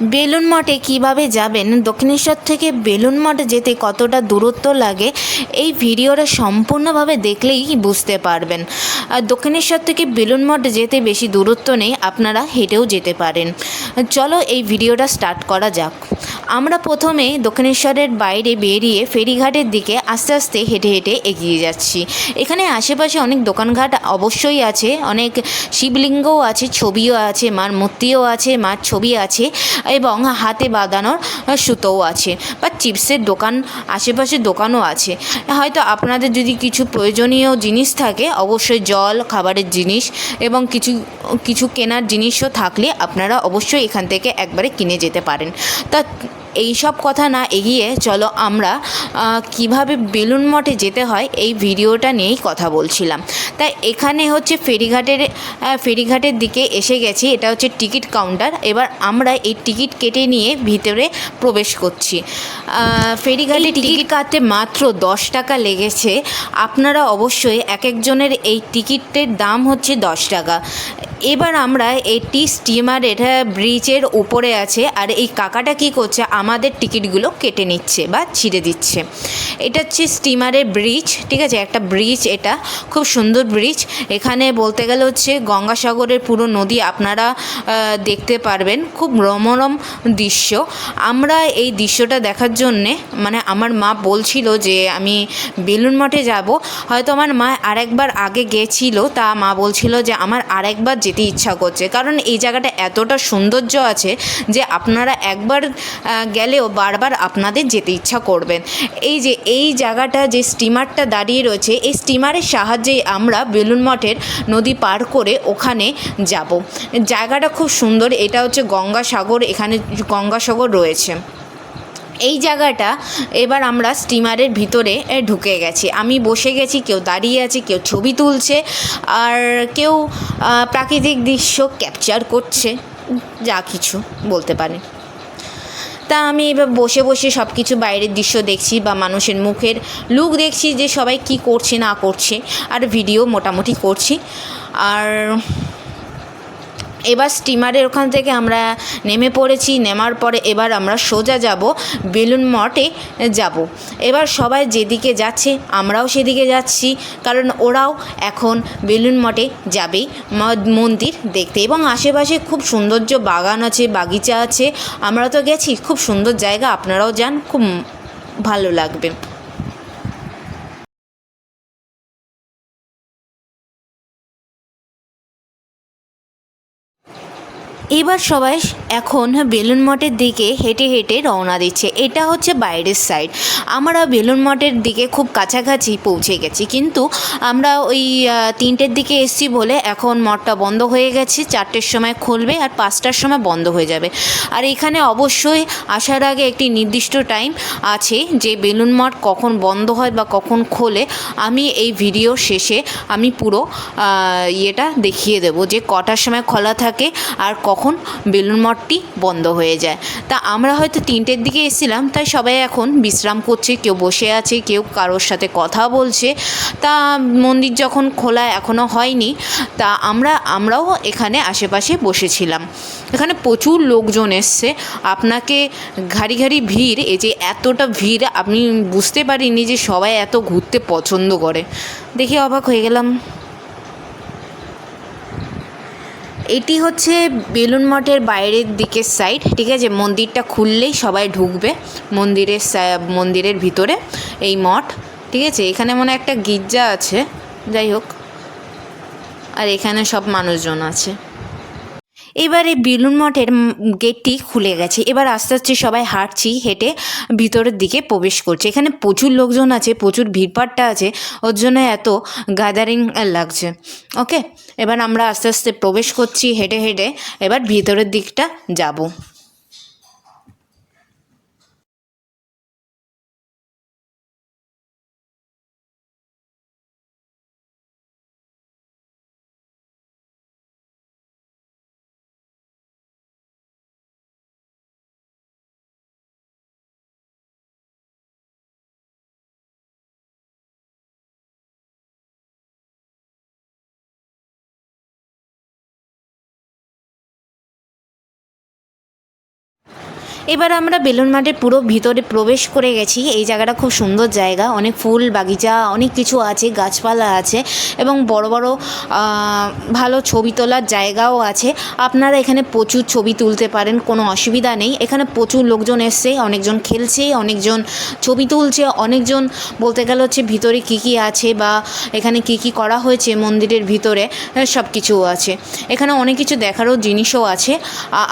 Balloon মঠে কীভাবে যাবেন? দক্ষিণেশ্বর থেকে বেলুন মঠ যেতে কতটা দূরত্ব লাগে? এই ভিডিওটা সম্পূর্ণভাবে দেখলেই বুঝতে পারবেন। আর দক্ষিণেশ্বর থেকে বেলুন মঠ যেতে বেশি দূরত্ব নেই, আপনারা হেঁটেও যেতে পারেন। চলো এই ভিডিওটা স্টার্ট করা যাক। আমরা প্রথমে দক্ষিণেশ্বরের বাইরে বেরিয়ে ফেরিঘাটের দিকে আস্তে আস্তে হেঁটে হেঁটে এগিয়ে যাচ্ছি। এখানে আশেপাশে অনেক দোকানঘাট অবশ্যই আছে, অনেক শিবলিঙ্গও আছে, ছবিও আছে, মার মূর্তিও আছে, মার ছবি আছে। এবং হাতে বাঁধানোর সুতোও আছে বা চিপসের দোকান আশেপাশে দোকানও আছে। হয়তো আপনাদের যদি কিছু প্রয়োজনীয় জিনিস থাকে, অবশ্যই জল, খাবারের জিনিস এবং কিছু কিছু কেনার জিনিসও থাকলে আপনারা অবশ্যই এখান থেকে একবারে কিনে যেতে পারেন। তা এই সব কথা না এগিয়ে চলো আমরা কীভাবে বেলুন মঠে যেতে হয় এই ভিডিওটা নিয়েই কথা বলছিলাম। তাই এখানে হচ্ছে ফেরিঘাটের ফেরিঘাটের দিকে এসে গেছি। এটা হচ্ছে টিকিট কাউন্টার। এবার আমরা এই টিকিট কেটে নিয়ে ভিতরে প্রবেশ করছি। ফেরিঘাটে টিকিট কাটতে মাত্র দশ টাকা লেগেছে। আপনারা অবশ্যই এক একজনের এই টিকিটের দাম হচ্ছে দশ টাকা। এবার আমরা এটি স্টিমারের ব্রিজের উপরে আছে, আর এই কাকাটা কি করছে? আমাদের টিকিটগুলো কেটে নিচ্ছে বা ছিঁড়ে দিচ্ছে। এটা হচ্ছে স্টিমারের ব্রিজ ঠিক আছে? একটা ব্রিজ এটা, খুব সুন্দর ব্রিজ এখানে বলতে গেলে হচ্ছে গঙ্গাসাগরের পুরো নদী আপনারা দেখতে পারবেন। খুব রমরম দৃশ্য। আমরা এই দৃশ্যটা দেখার জন্যে মানে আমার মা বলছিল যে আমি বেলুন মঠে যাব। হয়তো আমার মা আরেকবার আগে গেছিল, তা মা বলছিল যে আমার আরেকবার যেতে ইচ্ছা করছে। কারণ এই জায়গাটা এতটা সৌন্দর্য আছে যে আপনারা একবার গেলেও বারবার আপনাদের যেতে ইচ্ছা করবেন। এই যে, এই জায়গাটা যে স্টিমারটা দাঁড়িয়ে রয়েছে, এই স্টিমারের সাহায্যে আমরা বেলুন মঠের নদী পার করে ওখানে যাব। জায়গাটা খুব সুন্দর, এটা হচ্ছে গঙ্গাসাগর, এখানে গঙ্গাসাগর রয়েছে। এই জায়গাটা এবার আমরা স্টিমারের ভিতরে ঢুকে গেছি। আমি বসে গেছি, কেউ দাঁড়িয়ে আছে, কেউ ছবি তুলছে, আর কেউ প্রাকৃতিক দৃশ্য ক্যাপচার করছে, যা কিছু বলতে পারে তা আমি এবার বসে বসে সব কিছু বাইরের দৃশ্য দেখছি বা মানুষের মুখের লুক দেখছি যে সবাই কি করছে, না করছে, আর ভিডিও মোটামুটি করছি। আর এবার স্টিমারের ওখান থেকে আমরা নেমে পড়েছি, নেমার পরে এবার আমরা সোজা যাব বেলুন মঠে যাব। এবার সবাই যেদিকে যাচ্ছে, আমরাও সেদিকে যাচ্ছি, কারণ ওরাও এখন বেলুন মঠে যাবেই। মন্দির দেখতে। এবং আশেপাশে খুব সৌন্দর্য, বাগান আছে, বাগিচা আছে। আমরা তো গেছি, খুব সুন্দর জায়গা। আপনারাও যান, খুব ভালো লাগবে। এবার সবাই এখন বেলুন মঠের দিকে হেঁটে হেঁটে রওনা দিচ্ছে। এটা হচ্ছে বাইরের সাইড আমরা বেলুন মঠের দিকে খুব কাছাকাছি পৌঁছে গেছি। কিন্তু আমরা ওই তিনটের দিকে এসছি বলে এখন মঠটা বন্ধ হয়ে গেছে। চারটের সময় খুলবে আর পাঁচটার সময় বন্ধ হয়ে যাবে। আর এখানে অবশ্যই আসার আগে একটি নির্দিষ্ট টাইম আছে যে বেলুন মঠ কখন বন্ধ হয় বা কখন খোলে। আমি এই ভিডিও শেষে আমি পুরো ইয়েটা দেখিয়ে দেবো যে কটার সময় খোলা থাকে আর কখন বেলুন মঠটি বন্ধ হয়ে যায়। তা আমরা হয়তো তিনটের দিকে এসেছিলাম, তাই সবাই এখন বিশ্রাম করছে, কেউ বসে আছে, কেউ কারোর সাথে কথা বলছে। তা মন্দির যখন খোলা এখনও হয়নি, তা আমরা, আমরাও এখানে আশেপাশে বসেছিলাম। এখানে প্রচুর লোকজন এসছে। আপনাকে ঘাড়ি ঘাড়ি ভিড়, এই যে এতটা ভিড় আমি বুঝতে পারিনি যে সবাই এত ঘুরতে পছন্দ করে। দেখে অবাক হয়ে গেলাম। এটি হচ্ছে বেলুন মঠের বাইরের দিকের সাইড ঠিক আছে? মন্দিরটা খুললেই সবাই ঢুকবে মন্দিরের মন্দিরের ভিতরে এই মঠ, ঠিক আছে? এখানে মনে একটা গির্জা আছে, যাই হোক। আর এখানে সব মানুষজন আছে। এবারে বেলুন মঠের গেটটি খুলে গেছে। এবার আস্তে আস্তে সবাই হাঁটছি, হেঁটে ভিতরের দিকে প্রবেশ করছে। এখানে প্রচুর লোকজন আছে, প্রচুর ভিড়ভাট্টা আছে, ওর জন্য এত গ্যাদারিং লাগছে। ওকে এবার আমরা আস্তে আস্তে প্রবেশ করছি, হেঁটে হেঁটে এবার ভিতরের দিকটা যাব। এবার আমরা বেলুন মাঠের পুরো ভিতরে প্রবেশ করে গেছি। এই জায়গাটা খুব সুন্দর জায়গা। অনেক ফুল, বাগিচা, অনেক কিছু আছে, গাছপালা আছে এবং বড় বড় ভালো ছবি তোলার জায়গাও আছে। আপনারা এখানে প্রচুর ছবি তুলতে পারেন, কোনো অসুবিধা নেই। এখানে প্রচুর লোকজন এসছে, অনেকজন খেলছে, অনেকজন ছবি তুলছে, অনেকজন বলতে গেলে হচ্ছে ভিতরে কী কী আছে বা এখানে কী কী করা হয়েছে মন্দিরের ভিতরে সব কিছু আছে। এখানে অনেক কিছু দেখারও জিনিসও আছে।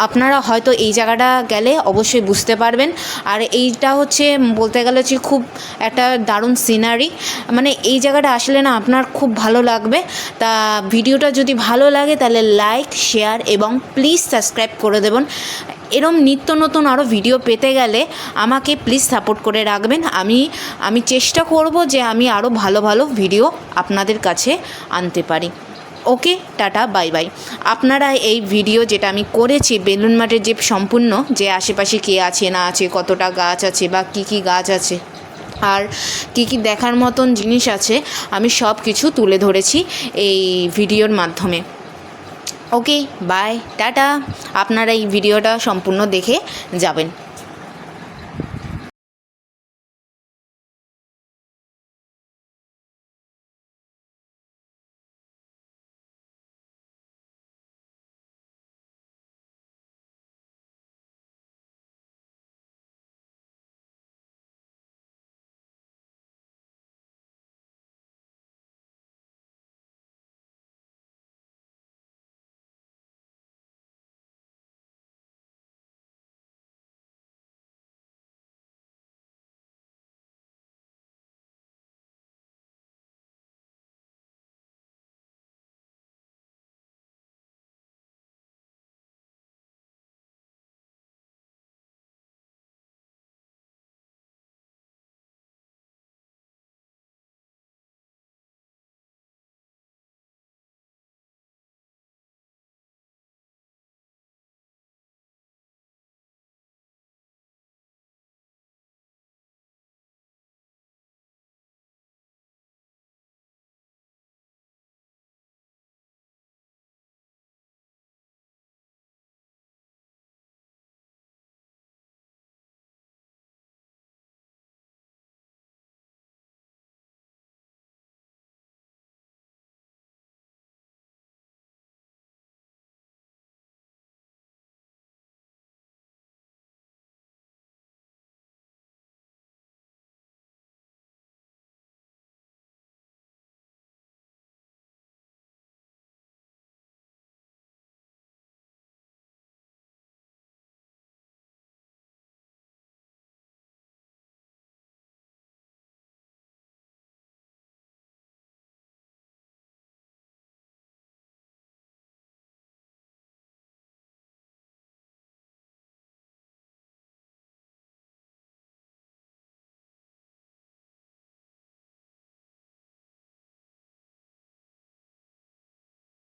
আপনারা হয়তো এই জায়গাটা গেলে অবশ্যই বুঝতে পারবেন। আর এইটা হচ্ছে বলতে গেলে হচ্ছে খুব একটা দারুণ সিনারি মানে এই জায়গাটা আসলে না আপনার খুব ভালো লাগবে। তা ভিডিওটা যদি ভালো লাগে তাহলে লাইক শেয়ার এবং প্লিজ সাবস্ক্রাইব করে দেবেন। এরম নিত্য নতুন আরও ভিডিও পেতে গেলে আমাকে প্লিজ সাপোর্ট করে রাখবেন। আমি আমি চেষ্টা করব যে আমি আরও ভালো ভালো ভিডিও আপনাদের কাছে আনতে পারি। Okay, tata, bye bye. আপনারা এই ভিডিও যেটা আমি করেছি, বেলুন মাঠের যে সম্পূর্ণ, যে আশেপাশে কে আছে, না আছে, কতটা গাছ আছে বা কী কী গাছ আছে, আর কী কী দেখার মতন জিনিস আছে, আমি সব কিছু তুলে ধরেছি এই ভিডিওর মাধ্যমে। Okay, bye, tata. আপনারা এই ভিডিওটা সম্পূর্ণ দেখে যাবেন।